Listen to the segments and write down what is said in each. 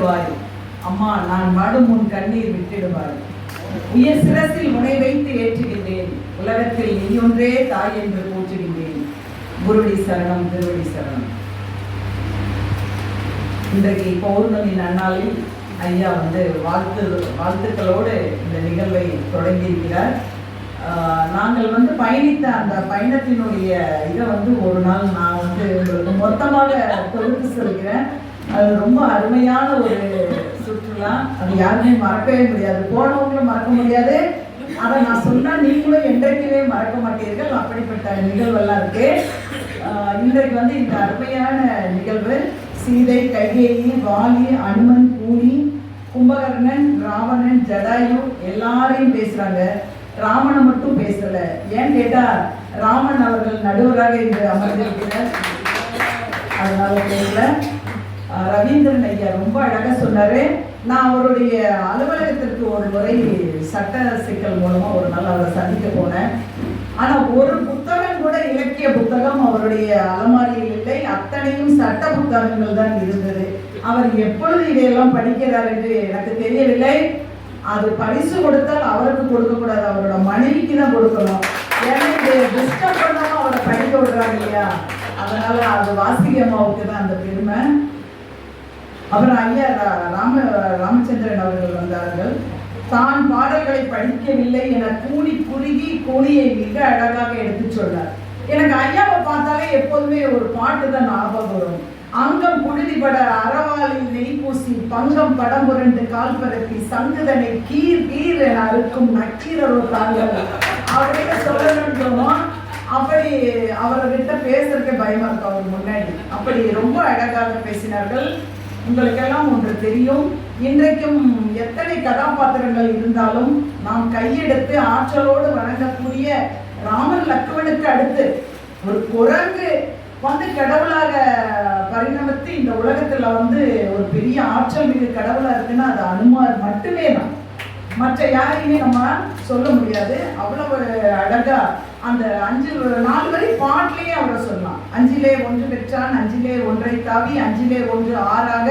விட்டிடுவாய். அம்மா நான் மடும் உன் கண்ணீர் விட்டிடுவாய். உயர் சிரசில் முனை வைத்து ஏற்றுகின்றேன். உலகத்தில் நீ ஒன்றே தாய் என்று போற்றுகின்றேன் குருடி சரணம் திருவடி சரணம். இன்றைக்கு பௌர்ணமி நன்னாளில் ஐயா வந்து வாழ்த்து வாழ்த்துக்களோடு இந்த நிகழ்வை தொடங்கியிருக்கிறார். ஆஹ் நாங்கள் வந்து பயணித்த அந்த பயணத்தினுடைய இதை வந்து ஒரு நாள் நான் வந்து உங்களுக்கு மொத்தமாக தொகுத்து சொல்கிறேன். அது ரொம்ப அருமையான ஒரு சுற்றுலா. அது யாருமே மறக்கவே முடியாது. போனவங்களும் மறக்க முடியாது. அதை நான் சொன்னால் நீங்களும் என்றைக்குமே மறக்க மாட்டீர்கள். அப்படிப்பட்ட நிகழ்வெல்லாம் இருக்கு. இன்றைக்கு வந்து இந்த அருமையான நிகழ்வு. சீதை கைகேயி வாலி அனுமன் பூனி கும்பகர்ணன் ராவணன் ஜடாயு எல்லாரையும் பேசுறாங்க. ராமனை மட்டும் பேசல. ஏன் கேட்டா ராமன் அவர்கள் நடுவராக இன்று அமர்ந்திருக்கிறார். அதனால பேசல ரவீந்திரன் ஐயா ரொம்ப அழகாக சொன்னார். நான் அவருடைய அலுவலகத்திற்கு ஒரு முறை சட்ட சிக்கல் மூலமாக ஒரு நாள் அவரை சந்திக்க போனேன். ஆனால் ஒரு புத்தகம் கூட இலக்கிய புத்தகம் அவருடைய அலமாரியில் இல்லை. அத்தனையும் சட்ட புத்தகங்கள் தான் இருந்தது. அவர் எப்பொழுது இதையெல்லாம் படிக்கிறார் என்று எனக்கு தெரியவில்லை. அது பரிசு கொடுத்தால் அவருக்கு கொடுக்கக்கூடாது அவரோட மனைவிக்கு தான் கொடுக்கணும். ஏன்னா இது டிஸ்டர்ப் பண்ணாமல் அவரை படிக்க விடுறாங்க இல்லையா? அதனால அது வாசிகி அம்மாவுக்கு தான் அந்த பெருமை. அப்புறம் ஐயா ராம ராமச்சந்திரன் அவர்கள் வந்தார்கள். தான் பாடல்களை படிக்கவில்லை என கூணி குறுகி கூலியை மிக அழகாக எடுத்து சொன்னார். எனக்கு ஐயாவை பார்த்தாலே எப்போதுமே ஒரு பாட்டு தான் ஞாபகம் வரும். அங்கம் புழுதிபட அறவாளில் நெய் பூசி பங்கம் படம் புரண்டு கால் பரப்பி சங்குதனை கீர் கீர் என அறுக்கும் நக்கீரரோ தாங்கள். அப்படின்னு சொல்லணும்னு தோணும் அப்படி அவர்கிட்ட பேசுறதுக்கு பயமா இருக்கும் அவர் முன்னாடி. அப்படி ரொம்ப அழகாக பேசினார்கள். உங்களுக்கெல்லாம் ஒன்று தெரியும். இன்றைக்கும் எத்தனை கதாபாத்திரங்கள் இருந்தாலும் நாம் கையெடுத்து ஆற்றலோடு வணங்கக்கூடிய ராமன் லக்குவனுக்கு அடுத்து ஒரு குரங்கு வந்து கடவுளாக பரிணமித்து இந்த உலகத்துல வந்து ஒரு பெரிய ஆற்றல் மிகு கடவுளா இருக்குன்னா அது அனுமார் மட்டுமே தான் மற்ற யாரையுமே நம்ம சொல்ல முடியாது. அவ்வளவு அழகா அந்த அஞ்சு நாலு வரை பாட்டிலேயே அவரை சொல்லலாம். அஞ்சிலே ஒன்று பெற்றான் அஞ்சிலே ஒன்றை தாவி அஞ்சிலே ஒன்று ஆறாக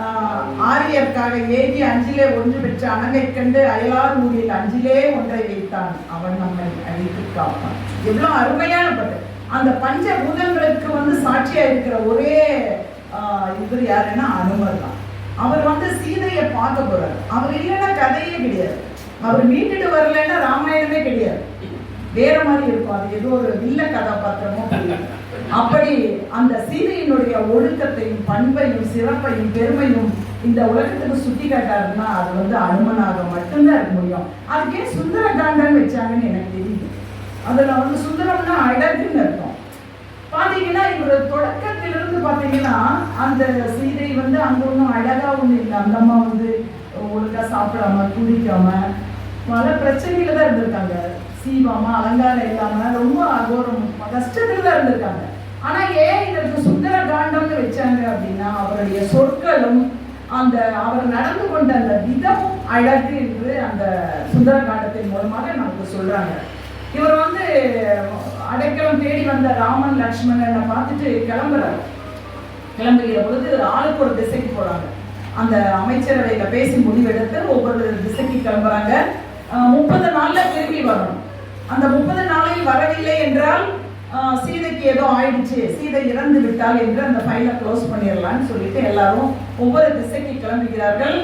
ஆஹ், ஆரியர்க்காக ஏகி அஞ்சிலே ஒன்று பெற்ற அணங்கை கண்டு அயலார் ஊரில் அஞ்சிலே ஒன்றை வைத்தான். அவன் நம்மை அழைத்து காப்பான். எவ்வளோ அருமையான பட்டு. அந்த பஞ்ச பூதங்களுக்கு வந்து சாட்சியா இருக்கிற ஒரே இவர் யாருன்னா அனுமர் தான். அவர் வந்து சீதையை பார்க்க போறார். அவர் இல்லைன்னா கதையே கிடையாது. அவர் மீட்டுட்டு வரலைன்னா வேற மாதிரி இருக்கும். அது ஏதோ ஒரு வில்ல கதாபாத்திரமோ அப்படி அந்த சீதையினுடைய ஒழுக்கத்தையும் பண்பையும் சிறப்பையும் பெருமையும் இந்த உலகத்துக்கு சுட்டி காட்டாருன்னா அது வந்து அனுமனாக மட்டும்தான் இருக்க முடியும். அதுக்கே சுந்தர காண்டன் வச்சாங்கன்னு எனக்கு தெரியுது. அதுல வந்து சுந்தரம்னா அழகுன்னு இருக்கும் பாத்தீங்கன்னா இவர் தொடக்கத்திலிருந்து பாத்தீங்கன்னா அந்த சீதை வந்து அங்க ஒன்றும் அழகா ஒன்றும் இல்லை. அந்த அம்மா வந்து ஒழுங்கா சாப்பிடாம குடிக்காம பல பிரச்சனைகள் தான் இருந்திருக்காங்க. சீவாம அலங்காரம் இல்லாம ரொம்ப அகோரம். கஷ்டத்துல தான் இருந்திருக்காங்க. ஆனா ஏன் இதற்கு சுந்தர காண்டம்னு வச்சாங்க அப்படின்னா அவருடைய சொற்களும் அந்த அவர் நடந்து கொண்ட அந்த விதம் அழகு என்று அந்த சுந்தர காண்டத்தின் மூலமாக நமக்கு சொல்றாங்க. இவர் வந்து அடைக்கலம் தேடி வந்த ராமன் லக்ஷ்மணனை பார்த்துட்டு கிளம்புறாரு. கிளம்புகிற பொழுது ஆளுக்கு ஒரு திசைக்கு போறாங்க. அந்த அமைச்சரவையில பேசி முடிவெடுத்து ஒவ்வொரு திசைக்கு கிளம்புறாங்க. முப்பது நாள்ல திரும்பி வரணும். அந்த முப்பது நாளில் வரவில்லை என்றால் சீதைக்கு ஏதோ ஆயிடுச்சு சீதை இறந்து விட்டால் என்று அந்த ஃபைலை க்ளோஸ் பண்ணிடலாம்னு சொல்லிட்டு எல்லாரும் ஒவ்வொரு திசைக்கு கிளம்புகிறார்கள்.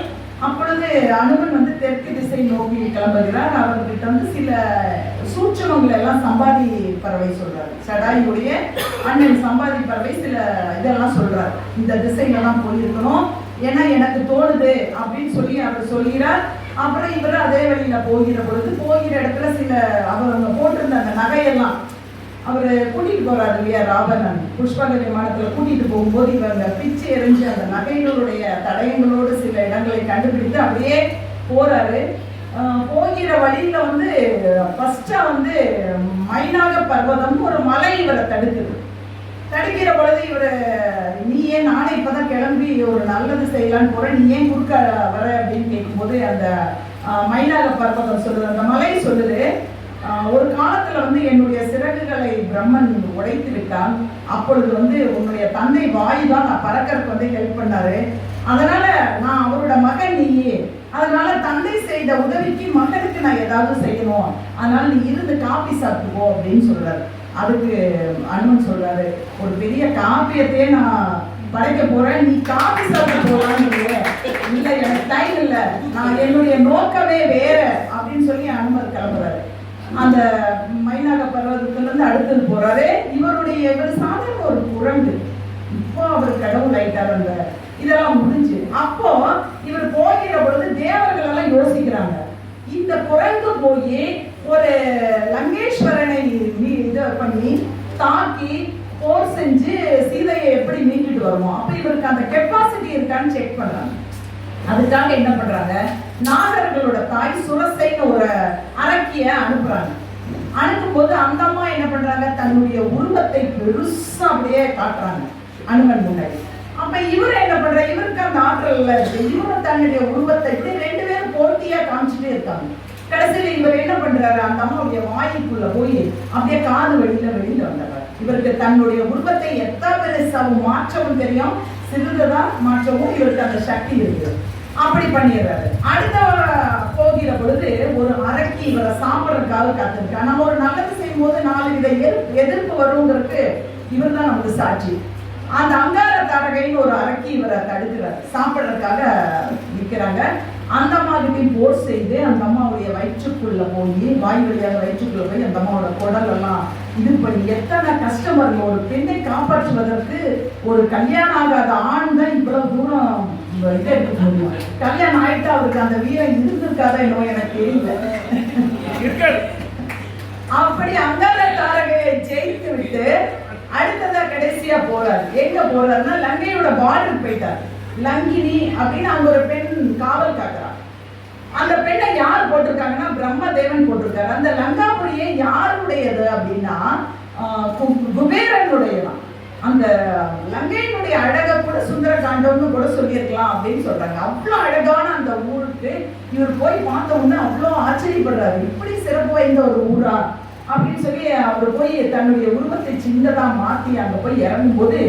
அப்பொழுது அனுமன் வந்து தெற்கு திசை நோக்கி கிளம்புகிறார். அவர்கிட்ட வந்து சில சூட்சமங்களை எல்லாம் சம்பாதி பறவை சொல்றாரு. சடாயுடைய அண்ணன் சம்பாதி பறவை சில இதெல்லாம் சொல்றாரு. இந்த திசையிலலாம் போயிருக்கணும். ஏன்னா எனக்கு தோணுது அப்படின்னு சொல்லி அவர் சொல்கிறார். அப்புறம் இவர் அதே வழியில போகிற பொழுது போகிற இடத்துல சில அவர் அவங்க போட்டிருந்த அந்த நகையெல்லாம் அவர் கூட்டிட்டு போறாரு இல்லையா ராவணன். புஷ்பக விமானத்துல கூட்டிட்டு போகும்போது இவர் அந்த பிச்சு எரிஞ்சு அந்த நகைகளுடைய தடயங்களோடு சில இடங்களை கண்டுபிடித்து அப்படியே போறாரு. போகிற வழியில வந்து ஃபர்ஸ்டா வந்து மைனாக பர்வதம் ஒரு மலை இவரை தடுக்குது. தடுக்கிற பொழுது இவர் நீ ஏன் நானே இப்போதான் கிளம்பி ஒரு நல்லது செய்யலான்னு போகிறேன் நீ ஏன் குறுக்க வர அப்படின்னு கேட்கும்போது அந்த மயிலாக பர்வதம் சொல்லுது. அந்த மலை சொல்லுது ஒரு காலத்துல வந்து என்னுடைய சிறகுகளை பிரம்மன் உடைத்து விட்டான் அப்பொழுது வந்து உன்னுடைய தந்தை வாயு தான் நான் பறக்கறதுக்கு வந்து ஹெல்ப் பண்ணாரு. அதனால நீயே. அதனால தந்தை செய்த உதவிக்கு மகனுக்கு நான் ஏதாவது செய்யணும். அதனால நீ இருந்து காப்பி சாப்பிட்டுக்கோ அப்படின்னு சொல்றாரு. அதுக்கு அனுமன் சொல்றாரு ஒரு பெரிய காப்பியத்தையே நான் படைக்க போறேன். நீ காப்பி சாப்பிட போறான்னு இல்ல எனக்கு டைம் இல்ல. நான் என்னுடைய நோக்கமே வேற. அப்படின்னு சொல்லி அனுமர் கிளம்புறாரு. அந்த மைனாக பர்வதத்துல இருந்து அடுத்தது போறாரு. இவருடைய இவர் சாதாரண ஒரு குரங்கு. இப்போ அவர் கடவுள் ஆயிட்டார் அந்த இதெல்லாம் முடிஞ்சு. அப்போ இவர் போகிற பொழுது தேவர்கள் எல்லாம் யோசிக்கிறாங்க. இந்த குரங்கு போய் ஒரு லங்கேஸ்வரனை இது பண்ணி தாக்கி போர் செஞ்சு சீதையை எப்படி மீட்டுட்டு வருவோம் அப்ப இவருக்கு அந்த கெப்பாசிட்டி இருக்கான்னு செக் பண்றாங்க. அதுக்காக என்ன பண்றாங்க? நாகர்களோட தாய் சுரசைன்னு ஒரு அரக்கிய அனுப்புறாங்க. அனுப்பும்போது அந்த அம்மா என்ன பண்றாங்க? தன்னுடைய உருவத்தை பெருசா அப்படியே காட்டுறாங்க அனுமன் முன்னாடி. அப்ப இவர் என்ன பண்ற இவருக்கு அந்த ஆற்றல் இவரு இவரும் தன்னுடைய உருவத்தை இப்படி ரெண்டு பேரும் போட்டியா காமிச்சுட்டே இருக்காங்க. கடைசியில இவர் என்ன பண்றாரு? அந்த அம்மாவுடைய வாய்க்குள்ள போய் அப்படியே காது வெளியில வெளியில வந்தவர். இவருக்கு தன்னுடைய உருவத்தை எத்தனை பெருசாவும் மாற்றவும் தெரியும்? சிறிதுதான் மாற்றவும் இவருக்கு அந்த சக்தி இருக்கு. அப்படி பண்ணிடுறாரு. அடுத்த போகிற பொழுது ஒரு அரக்கி இவரை சாப்பிட்றதுக்காக காத்திருக்கா நம்ம ஒரு நல்லது செய்யும் போது நாலு வித எதிர்ப்பு வருங்கிறதுக்கு இவர் தான் நமக்கு சாட்சி. அந்த அங்கார தாரகைன்னு ஒரு அரக்கி இவரை தடுக்கிறார். சாப்பிட்றதுக்காக நிற்கிறாங்க அந்த அம்மாகிட்டையும் போர் செய்து அந்த அம்மாவுடைய வயிற்றுக்குள்ள போய் வாய் வழியாக வயிற்றுக்குள்ள போய் அந்த அம்மாவோட குடல் எல்லாம் இது பண்ணி எத்தனை கஷ்டமர்கள் ஒரு பெண்ணை காப்பாற்றுவதற்கு ஒரு கல்யாணம் ஆகாத ஆண் தான் இவ்வளவு தூரம் இதை எடுக்க முடியும். கல்யாணம் ஆயிட்டா அவருக்கு அந்த வீரம் இருந்திருக்காதா என்னவோ எனக்கு தெரியல. அப்படி அங்கார தாரகையை ஜெயித்து விட்டு அடுத்ததா கடைசியா போறாரு. எங்க போறாருன்னா லங்கையோட பார்டர் போயிட்டார். லங்கினி அப்படின்னு அங்க ஒரு பெண் காவல் காக்குறா. அந்த பெண்ணை யார் போட்டிருக்காங்கன்னா பிரம்மதேவன் போட்டிருக்காரு. அந்த லங்காபுரியை யாருடையது அப்படின்னா குபேரனுடையதான். அந்த லங்கையினுடைய அழகை கூட சுந்தர காண்டம்னு கூட சொல்லியிருக்கலாம் அப்படின்னு சொல்றாங்க. அவ்வளோ அழகான அந்த ஊருக்கு இவர் போய் பார்த்த உடனே அவ்வளோ ஆச்சரியப்படுறாரு. இப்படி சிறப்பு வாய்ந்த ஒரு ஊரா அப்படின்னு சொல்லி அவர் போய் தன்னுடைய உருவத்தை சின்னதா மாத்தி அங்க போய் இறங்கும்போது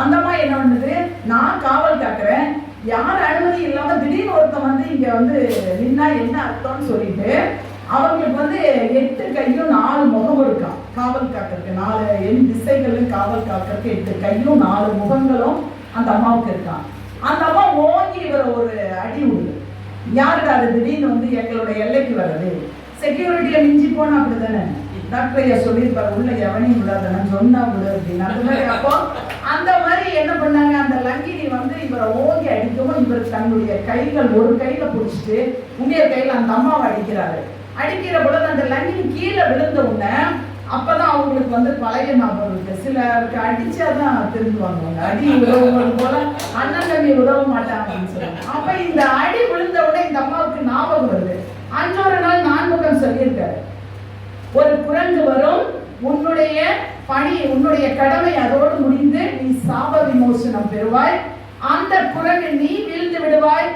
அந்த அம்மா என்ன பண்ணுது? நான் காவல் காக்குறேன். யார் அனுமதி இல்லாம திடீர்னு ஒருத்தன் வந்து இங்க வந்து நின்னா என்ன அர்த்தம்னு சொல்லிட்டு அவங்களுக்கு வந்து எட்டு கையும் நாலு முகம் இருக்கான் காவல் காக்கிறதுக்கு நாலு எண் திசைகளும் காவல் காக்கிறதுக்கு எட்டு கையும் நாலு முகங்களும் அந்த அம்மாவுக்கு இருக்கான் அந்த அம்மா ஓங்கி இவர ஒரு அடி உண்டு யாருக்கு அது திடீர்னு வந்து எங்களோட எல்லைக்கு வர்றது? செக்யூரிட்டியை மிஞ்சி போனா அப்படிதானே டாக்டர் ஐயா சொல்லியிருப்பாரு உள்ள எவனையும் விடாத நான் சொன்னா விடு அப்படின்னு அப்போ அந்த மாதிரி என்ன பண்ணாங்க? அந்த லங்கினி வந்து இவரை ஓங்கி அடிக்கவும் இவர் தன்னுடைய கைகள் ஒரு கையில பிடிச்சிட்டு இன்னொரு கையில அந்த அம்மாவை அடிக்கிறாரு. அடிக்கிற பொழுது அந்த லங்கினி கீழே விழுந்த உடனே அப்பதான் அவங்களுக்கு வந்து பழைய ஞாபகம் இருக்கு. சிலருக்கு அடிச்சாதான் திருந்துவாங்க. அடி உதவுவது போல அண்ணன் தம்பி உதவ மாட்டாங்க அப்படின்னு சொல்லுவாங்க. அப்ப இந்த அடி விழுந்த உடனே இந்த அம்மாவுக்கு ஞாபகம் வருது. அன்றொரு நாள் நான்முகம் சொல்லியிருக்காரு. ஒரு குரங்கு வரும் உன்னுடைய பணி உன்னுடைய கடமை அதோடு முடிந்து நீ சாப விமோசனம் பெறுவாய். அந்த குரங்கு நீ வீழ்ந்து விடுவாய்.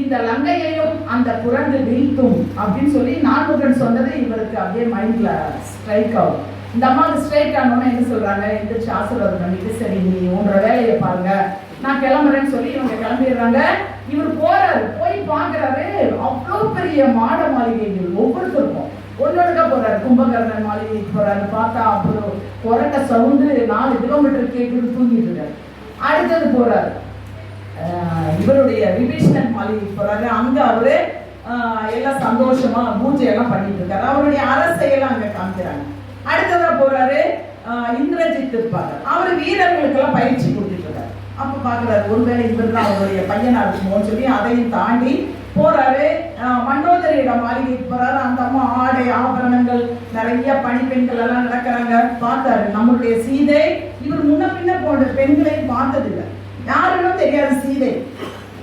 இந்த லங்கையையும் அந்த குரங்கு வீழ்த்தும் அப்படின்னு சொல்லி நான்முகன் சொன்னது இவருக்கு அப்படியே மைண்ட்ல ஸ்ட்ரைக் ஆகும் இந்த அம்மாவுக்கு ஸ்ட்ரைக் ஆனோன்னு என்ன சொல்றாங்க? எந்திரிச்சு ஆசீர்வாதம் பண்ணிட்டு சரி நீ உன்ற வேலையை பாருங்க. நான் கிளம்புறேன்னு சொல்லி இவங்க கிளம்பிடுறாங்க. இவர் போறாரு போய் பாக்குறாரு அவ்வளோ பெரிய மாட மாளிகைகள் ஒவ்வொருத்தருக்கும். ஒன்னொடுக்க போறாரு. கும்பகர்ணன் மாளிகைக்கு போறாரு. பார்த்தா அப்புறம் குரட்ட சவுண்டு நாலு கிலோமீட்டர் கேட்டு தூங்கிட்டு இருக்காரு. அடுத்தது போறாரு. இவருடைய விபீஷ்ணன் மாளிகைக்கு போறாரு. அங்க அவரு எல்லாம் சந்தோஷமா பூஜை எல்லாம் பண்ணிட்டு இருக்காரு. அவருடைய அரசையெல்லாம் அங்க காமிக்கிறாங்க. அடுத்ததா போறாரு இந்திரஜித் இருப்பாரு. அவர் வீரர்களுக்கு எல்லாம் பயிற்சி கொடுத்துட்டு இருக்காரு. அப்ப பாக்குறாரு ஒருவேளை இவர் தான் அவருடைய பையனா இருக்குமோன்னு சொல்லி அதையும் தாண்டி போறாரு. ஆஹ் மண்டோதரியோட மாளிகைக்கு போறாரு. அந்த அம்மா ஆடை ஆபரணங்கள் நிறைய பணிப்பெண்கள் எல்லாம் நடக்கிறாங்க. பார்த்தாரு நம்மளுடைய சீதை. இவர் முன்ன பின்ன போன்ற பெண்களையும் பார்த்ததில்லை. யாருன்னு தெரியாது சீதை.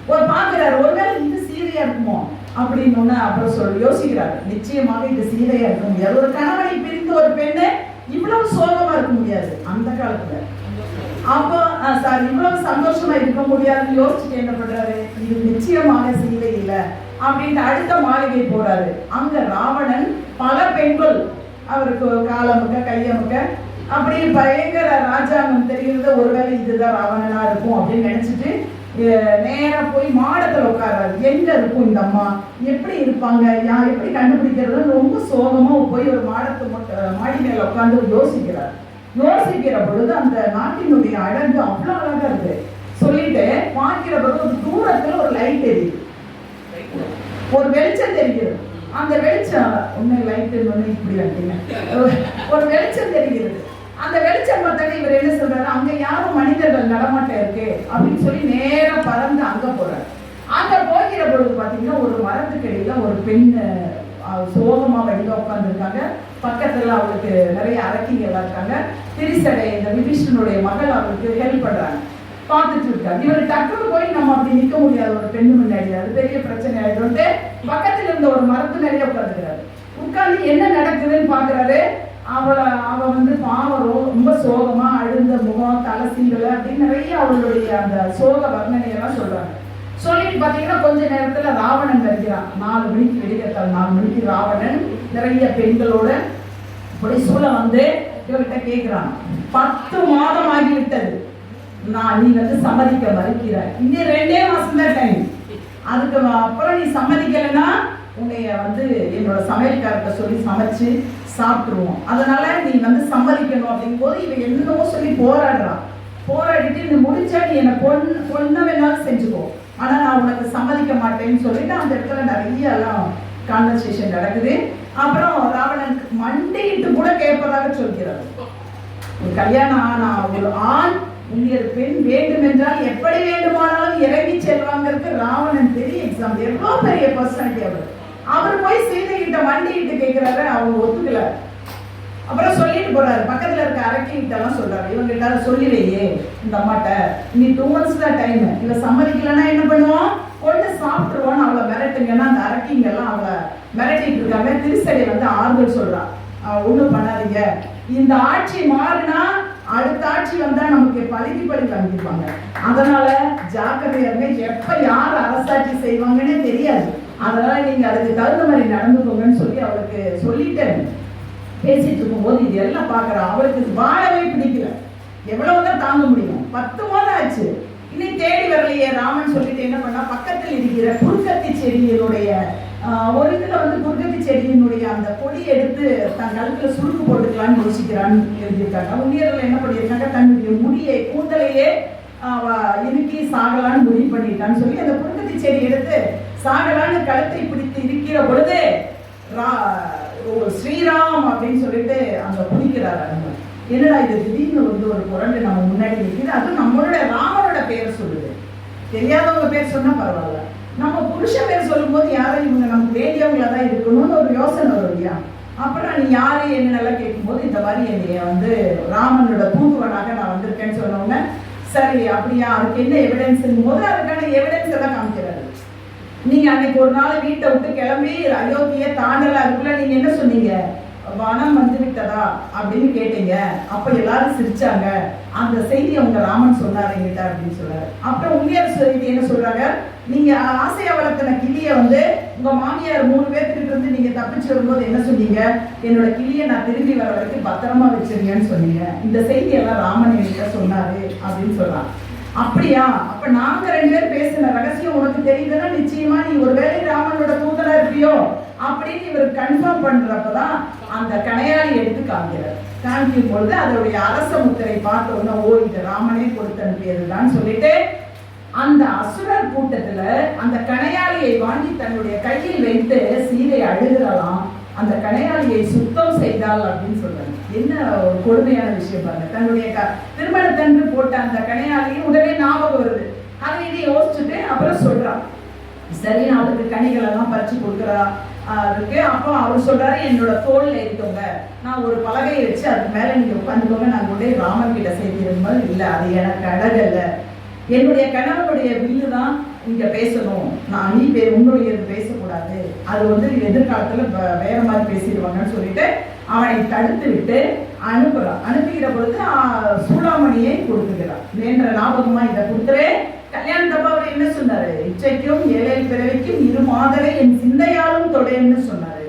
ஒரு பார்க்கிறாரு ஒருவேளை இது சீதையா இருக்குமோ? அப்படின்னு ஒண்ணு அப்புறம் சொல்லி யோசிக்கிறாரு. நிச்சயமாக இது சீதையா இருக்க முடியாது ஒரு கணவனை பிரிந்து ஒரு பெண்ணை இவ்வளவு சோகமா இருக்க முடியாது அந்த காலத்துல. அப்போ சார் இவ்வளவு சந்தோஷமா இருக்க முடியாதுன்னு யோசிச்சுட்டு என்ன பண்றாரு? இது நிச்சயமாக சிந்தை இல்லை அப்படின்ட்டு அடுத்த மாளிகை போறாரு. அங்க ராவணன் பல பெண்கள் அவருக்கு காலமுக்க கையமுக்க அப்படி பயங்கர ராஜாங்கம் தெரிகிறத. ஒருவேளை இதுதான் ராவணனா இருக்கும் அப்படின்னு நினைச்சிட்டு நேராக போய் மாடத்தில் உட்காராரு எங்கே இருக்கும் இந்த அம்மா? எப்படி இருப்பாங்க? யா எப்படி கண்டுபிடிக்கிறதுன்னு ரொம்ப சோகமாக போய் ஒரு மாடத்து மாடி மேலே உட்காந்து யோசிக்கிறார். யோசிக்கிற பொழுது அந்த நாட்டினுடைய அழகு அவ்வளோ அழகாக இருக்கு. சொல்லிட்டு பார்க்கிற பொழுது ஒரு ஒரு லைட் எரியுது. ஒரு வெளிச்சம் தெரிகிறது. அந்த வெளிச்சம் ஒன்று லைட் ஒன்று இப்படி வந்துட்டீங்க ஒரு வெளிச்சம் தெரிகிறது. அந்த வெளிச்சம் பார்த்தாக்க இவர் என்ன சொல்றாரு? அங்க யாரும் மனிதர்கள் நடமாட்டம் இருக்கு அப்படின்னு சொல்லி நேரம் பறந்து அங்க போறாரு. அங்க போகிற பொழுது பாத்தீங்கன்னா ஒரு மரத்துக்கடியில ஒரு பெண் சோகமா வெளியில உட்காந்துருக்காங்க பக்கத்துல அவளுக்கு நிறைய அரக்கிங்க எல்லாம் இருக்காங்க. திரிசடை இந்த விபீஷனுடைய மகள் அவளுக்கு ஹெல்ப் பண்றாங்க. பார்த்துட்டு இருக்காரு இவர் டக்குனு போய் நம்ம அப்படி நிக்க முடியாது ஒரு பெண்ணு முன்னாடி அது பெரிய பிரச்சனை ஆயிடும்ட்டு பக்கத்துல இருந்த ஒரு மரத்து நிறைய உட்காந்துக்கிறாரு உட்காந்து என்ன நடக்குதுன்னு பாக்குறாரு? அவளை அவ வந்து பாவம் ரொம்ப சோகமா அழுந்த முகம் தலை அப்படின்னு நிறைய அவளுடைய அந்த சோக வர்ணனையெல்லாம் சொல்றாங்க. சொல்லிட்டு பார்த்தீங்கன்னா கொஞ்ச நேரத்துல ராவணன் வருகிறான். நாலு மணிக்கு வெளியேற்றால் நாலு மணிக்கு ராவணன் நிறைய பெண்களோட இப்படி சூழ வந்து இவர்கிட்ட கேட்கிறான் பத்து மாதம் ஆகிவிட்டது. நான் நீ வந்து சம்மதிக்க மறுக்கிறாய். இன்னும் ரெண்டே மாசம் தான் டைம் அதுக்கு அப்புறம் நீ சம்மதிக்கலைன்னா உன்னைய வந்து என்னோட சமையல்காரர்கிட்ட சொல்லி சமைச்சு சாப்பிட்டுருவோம். அதனால நீ வந்து சம்மதிக்கணும் அப்படிங்கும் போது இவன் என்னமோ சொல்லி போராடுறான் போராடிட்டு நீ முடிஞ்சா நீ என்னை பொண்ணு பொண்ண வேணாலும் செஞ்சுக்கோ. ஆனா நான் உனக்கு சம்மதிக்க மாட்டேன்னு சொல்லிட்டு அந்த இடத்துல நிறைய எல்லாம் கான்வர்சேஷன் நடக்குது. அப்புறம் ராவணனுக்கு மண்டிட்டு கூட கேட்பதாக சொல்கிறார் ஒரு கல்யாணம் ஆனா ஒரு ஆண் உங்கள் பெண் வேண்டும் என்றால் எப்படி வேண்டுமானாலும் இறங்கி செல்வாங்கிறது ராவணன் பெரிய எக்ஸாம்பிள் எவ்வளோ பெரிய பர்சனாலிட்டி அவர். அவர் போய் சீதை கிட்ட மண்டிட்டு கேட்கிறாரு அவங்க ஒத்துக்கல. அப்புறம் சொல்லிட்டு போறாரு. பக்கத்துல இருக்க அரக்கி கிட்ட எல்லாம் சொல்றாரு. இவங்க கிட்ட சொல்லிடையே இந்த அம்மாட்ட நீ டூ மந்த்ஸ் தான் டைம் இவ சம்மதிக்கலன்னா என்ன பண்ணுவோம் கொண்டு சாப்பிட்டுருவோம் அவளை மிரட்டுங்கன்னா அந்த அரக்கிங்க எல்லாம் அவளை மிரட்டிட்டு இருக்காங்க. திருசடை வந்து ஆறுதல் சொல்றான் ஒண்ணும் பண்ணாதீங்க. இந்த ஆட்சி மாறினா அடுத்த ஆட்சி வந்தா நமக்கு பழுதி பழி வாங்கிப்பாங்க. அதனால ஜாக்கிரதையா இருங்க. எப்ப யார் அரசாட்சி செய்வாங்கன்னே தெரியாது. அதனால நீங்க அதுக்கு தகுந்த மாதிரி நடந்துக்கோங்கன்னு சொல்லி அவளுக்கு சொல்லிட்டேன் பேசிட்டு இருக்கும்போது இது எல்லாம் பாக்குறான் அவளுக்கு வாழவே பிடிக்கல. எவ்வளவுதான் தாங்க முடியும். பத்து மாதம் ஆச்சு. இன்னும் தேடி வரலையே ராமன் சொல்லிட்டு என்ன பண்ணா பக்கத்தில் இருக்கிற குறுக்கத்தி செடியினுடைய ஒரு இதுல வந்து குறுக்கத்தி செடியினுடைய அந்த பொடி எடுத்து தன் கழுத்துல சுருக்கு போட்டுக்கலாம்னு யோசிக்கிறான்னு எழுதியிருக்காங்க. உண்மையில என்ன பண்ணியிருக்காங்க? தன்னுடைய முடியை கூந்தலையே அவ இறுக்கி சாகலான்னு முடிவு பண்ணிட்டான்னு சொல்லி அந்த குறுக்கத்தி செடி எடுத்து சாகலான்னு கழுத்தை பிடித்து இருக்கிற பொழுது ரா- ஓ, ஸ்ரீராம் அப்படின்னு சொல்லிட்டு அங்க பிடிக்கிறார் அனுமன் என்னடா இது? திடீர்னு வந்து ஒரு குரண்டு நம்ம முன்னாடி நிற்கிது அது நம்மளோட ராமனோட பேர் சொல்லுது. தெரியாதவங்க பேர் சொன்னா பரவாயில்ல. நம்ம புருஷன் பேர் சொல்லும்போது யாரும் இவங்க நமக்கு வேண்டியவங்களா தான் இருக்கணும்னு ஒரு யோசனை வரும் இல்லையா? அப்புறம் நீ யாரு என்னெல்லாம் கேட்கும்போது இந்த மாதிரி என்னைய வந்து ராமனோட தூதுவனாக நான் வந்திருக்கேன்னு சொன்னவங்க சரி அப்படியா? அதுக்கு என்ன எவிடன்ஸ் போது அதுக்கான எவிடன்ஸ் எல்லாம் காமிக்கிறாரு. நீங்க அன்னைக்கு ஒரு நாள் வீட்டை விட்டு கிளம்பி அயோத்திய தாண்டல அதுக்குள்ள நீங்க என்ன சொன்னீங்க? வனம் வந்து விட்டதா? அப்படின்னு கேட்டீங்க. அப்ப எல்லாரும் சிரிச்சாங்க. அந்த செய்தி அவங்க ராமன் சொன்னாரு எங்கிட்ட அப்படின்னு சொல்றாரு அப்புறம் உண்மையார் செய்தி என்ன சொல்றாங்க? நீங்க ஆசையா வளர்த்தின கிளிய வந்து உங்க மாமியார் மூணு பேர்த்துக்கிட்ட இருந்து நீங்க தப்பிச்சு வரும்போது என்ன சொன்னீங்க? என்னோட கிளியை நான் திரும்பி வர வரைக்கும் பத்திரமா வச்சிருங்கன்னு சொன்னீங்க. இந்த செய்தி எல்லாம் ராமன் என்கிட்ட சொன்னாரு அப்படின்னு சொல்றான் அப்படியா? அப்ப நாங்க ரெண்டு பேரும் பேசின ரகசியம் உனக்கு தெரியுதுன்னா நிச்சயமா நீ ஒருவேளை ராமனோட தூதனா இருப்பியோ அப்படின்னு இவர் கன்ஃபார்ம் பண்றப்பதான் அந்த கணையாளி எடுத்து காமிக்கிறார். காமிக்கும் பொழுது அதனுடைய அரச முத்திரை பார்த்த உடனே ஓ இது ராமனே கொடுத்து அனுப்பியதுதான் சொல்லிட்டு அந்த அசுரர் கூட்டத்துல அந்த கணையாளியை வாங்கி தன்னுடைய கையில் வைத்து சீதை அழுகிறாளாம் அந்த கணையாளியை சுத்தம் செய்தாள் அப்படின்னு சொல்றாரு. என்ன கொடுமையான விஷயம் பாருங்க. தன்னுடைய க- திருமணத்தன்று போட்ட அந்த கணையாளியை உடனே ஞாபகம் வருது. அதை இதை யோசிச்சுட்டு அப்புறம் சொல்றான். சரி அவருக்கு அவளுக்கு கனிகள் எல்லாம் பறிச்சு கொடுக்குறா அதுக்கு அப்போ அவர் சொல்றாரு என்னோட தோல்ல இருக்கவங்க நான் ஒரு பலகையை வச்சு அதுக்கு மேல நீங்க உட்காந்துக்கோங்க. நான் கொண்டே ராமன் கிட்ட சேர்த்திருந்தோம் இல்லை அது எனக்கு அழகல்ல. என்னுடைய கணவனுடைய வில்லு தான் இங்க பேசணும். நான் நீ பே உன்னுடையது பேசக்கூடாது. அது வந்து எதிர்காலத்துல வேற மாதிரி பேசிடுவாங்கன்னு சொல்லிட்டு அவனை தடுத்து விட்டு அனுப்புகிறான் அனுப்புகிற பொழுது சூடாமணியை கொடுத்துக்கிறான் வேண்ட ஞாபகமா இதை கொடுத்துரு கல்யாணத்தப்ப அவர் என்ன சொன்னாரு? இச்சைக்கும் ஏழை பிறவிக்கும் இரு மாதரை என் சிந்தையாலும் தொடேன்னு சொன்னாரு.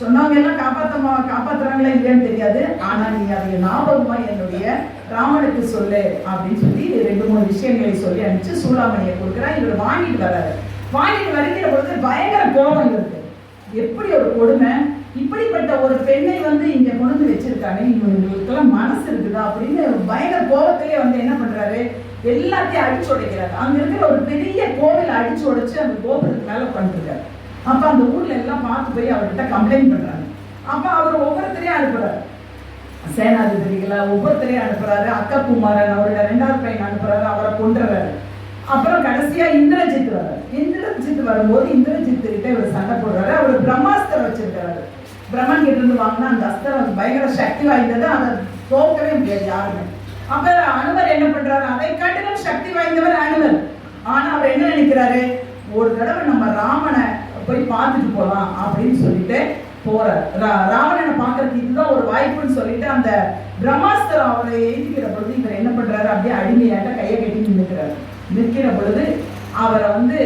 சொன்னவங்க எல்லாம் காப்பாத்தமா காப்பாத்துறாங்களா இல்லையான்னு தெரியாது. ஆனா நீ அதை ஞாபகமா என்னுடைய ராமனுக்கு சொல்லு அப்படின்னு சொல்லி ரெண்டு மூணு விஷயங்களை சொல்லி அனுப்பிச்சு சூடாமணியை கொடுக்குறான் இவர் வாங்கிட்டு வர்றாரு. வாங்கிட்டு வருகிற பொழுது பயங்கர கோபம் இருக்கு. எப்படி ஒரு கொடுமை? இப்படிப்பட்ட ஒரு பெண்ணை வந்து இங்க கொண்டு வந்து வச்சிருக்காங்க இவங்களுக்கெல்லாம் மனசு இருக்குதா அப்படின்னு பயங்கர கோபத்திலே வந்து என்ன பண்றாரு? எல்லாத்தையும் அடிச்சு உடைக்கிறாரு. அங்க இருக்கிற ஒரு பெரிய கோவிலை அடிச்சு உடைச்சு அந்த கோபுரத்துக்கு மேல பண்ணிருக்காரு அப்ப அந்த ஊர்ல எல்லாம் பார்த்து போய் அவர்கிட்ட கம்ப்ளைண்ட் பண்றாங்க. அப்ப அவர் ஒவ்வொருத்தரையும் அனுப்புறாரு. சேனாதிபதிகளை ஒவ்வொருத்தரையும் அனுப்புறாரு. அக்கா குமாரன் அவரோட ரெண்டாவது பையன் அனுப்புறாரு. அவரை கொண்டுறாரு அப்புறம் கடைசியா இந்திரஜித் வர்றாரு. இந்திரஜித் வரும்போது இந்திரஜித் கிட்ட இவர் சண்டை போடுறாரு. அவர் பிரம்மாஸ்திரம் வச்சிருக்கிறாரு. பிரம்மன் கிட்ட இருந்து வாங்கினா அந்த அஸ்திரம் பயங்கர சக்தி வாய்ந்தது அதை தோக்கவே முடியாது யாருமே. அப்ப அனுமர் என்ன பண்றாரு? அதை காட்டிலும் சக்தி வாய்ந்தவர் அனுமர். ஆனா அவர் என்ன நினைக்கிறாரு? ஒரு தடவை நம்ம ராமனை போய் பார்த்துட்டு போலாம் அப்படின்னு சொல்லிட்டு போற ரா- ராவணனை பார்க்கறதுக்கு இதுதான் ஒரு வாய்ப்புன்னு சொல்லிட்டு அந்த பிரம்மாஸ்திரம் அவரை எழுதிக்கிற பொழுது இவர் என்ன பண்றாரு? அப்படியே அடிமையாட்ட கையை கட்டி நிற்கிறாரு நிற்கிற பொழுது அவரை வந்து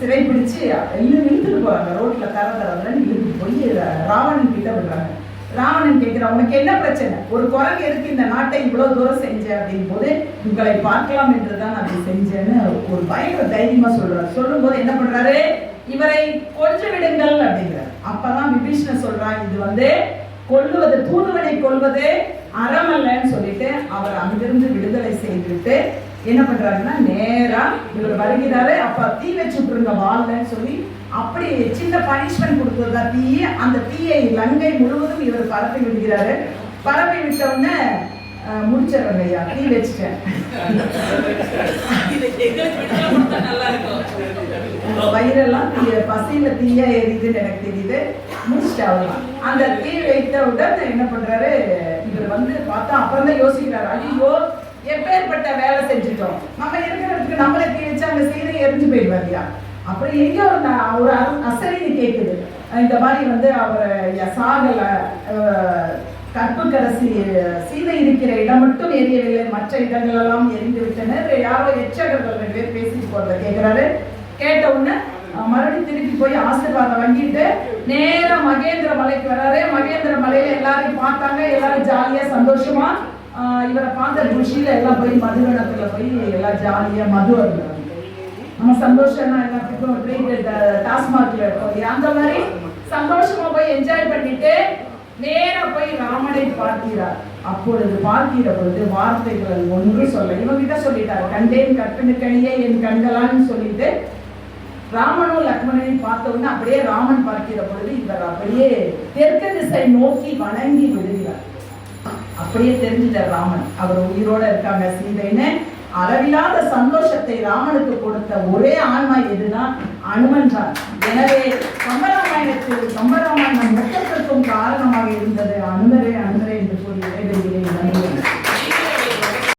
சிறைப்பிடிச்சு இன்னும் நின்றுட்டு போறாங்க. ரோட்ல தர தரதுன்னு இழுத்துட்டு ராவணன் கிட்ட விடுறாங்க. ராவணன் கேட்கிறான் உனக்கு என்ன பிரச்சனை? ஒரு குரங்கு எதுக்கு இந்த நாட்டை இவ்வளவு தூரம் செஞ்ச? அப்படின் போது உங்களை பார்க்கலாம் என்றுதான் நான் செஞ்சேன்னு ஒரு பயங்கர தைரியமா சொல்றாரு. சொல்லும்போது என்ன பண்றாரு? இவரை கொஞ்சம் விடுங்கள் அப்படிங்கிறார். அப்பதான் விபீஷ்ண சொல்றான் இது வந்து கொள்ளுவது தூதுவனை கொள்வது அறமல்லன்னு சொல்லிட்டு அவர் அங்கிருந்து விடுதலை செய்துவிட்டு என்ன பண்றாருன்னா நேரா இவர் வருகிறாரு அப்ப தீ வச்சு விட்டுருங்க வாள்லன்னு சொல்லி அப்படி சின்ன பனிஷ்மெண்ட் கொடுத்ததா தீய அந்த தீயை லங்கை முழுவதும் இவர் பரப்பி விடுகிறாரு. பரப்பி விட்டவுடனே உடனே ஐயா தீ வச்சுட்டேன். வயிறெல்லாம் தீய பசியில தீயா எரியுதுன்னு எனக்கு தெரியுது. முடிச்சிட்டு அந்த தீ வைத்த உடனே என்ன பண்றாரு இவர் வந்து பார்த்தா அப்புறம் தான் யோசிக்கிறாரு ஐயோ எப்பேற்பட்ட வேலை செஞ்சுட்டோம். நம்ம இருக்கிறதுக்கு நம்மளை நம்மளே அந்த வச்சு சீதை எரிஞ்சு போயிடுவாரியா அப்புறம் எங்கேயோ ஒரு ஒரு அரு- அசரீதி கேட்குது இந்த மாதிரி வந்து அவர் சாகல கற்புக்கரசி சீதை இருக்கிற இடம் மட்டும் எரியவில்லை. மற்ற இடங்கள் எல்லாம் எரிந்து விட்டனர் யாரோ எச்சகர்கள் ரெண்டு பேர் பேசிட்டு போறத கேட்கிறாரு கேட்ட உடனே மறுபடியும் திருப்பி போய் ஆசீர்வாதம் வாங்கிட்டு நேரம் மகேந்திர மலைக்கு வராரு. மகேந்திர மலையில எல்லாரையும் பார்த்தாங்க. எல்லாரும் ஜாலியா சந்தோஷமா இவரை பார்த்த குஷியில எல்லாம் போய் மதுவனத்துல போய் எல்லாம் ஜாலியா மது நம்ம சந்தோஷம்னா எல்லாத்துக்கும் அப்படியே டாஸ்மாக்ல இருக்கோம். அந்த மாதிரி சந்தோஷமா போய் என்ஜாய் பண்ணிட்டு நேராக போய் ராமனை பார்க்கிறார். அப்பொழுது பார்க்கிற பொழுது வார்த்தைகள் ஒன்று சொல்ல இவங்க கிட்ட சொல்லிட்டாரு கண்டேன் கற்பனுக்கணியே என் கண்களான்னு சொல்லிட்டு ராமனும் லக்ஷ்மணனையும் பார்த்த அப்படியே ராமன் பார்க்கிற பொழுது இவர் அப்படியே தெற்கு திசை நோக்கி வணங்கி விடுகிறார் அப்படியே தெரிஞ்சிட்டார் ராமன். அவர் உயிரோட இருக்காங்க. சீதைன்னு அளவில்லாத சந்தோஷத்தை ராமனுக்கு கொடுத்த ஒரே ஆன்மா எதுதான் அனுமன் தான். எனவே கம்பராமாயணத்தில் கம்பராமாயணம் முத்தத்திற்கும் காரணமாக இருந்தது அனுமரே அனுமரே என்று கூறி விடைபெறுகிறேன்.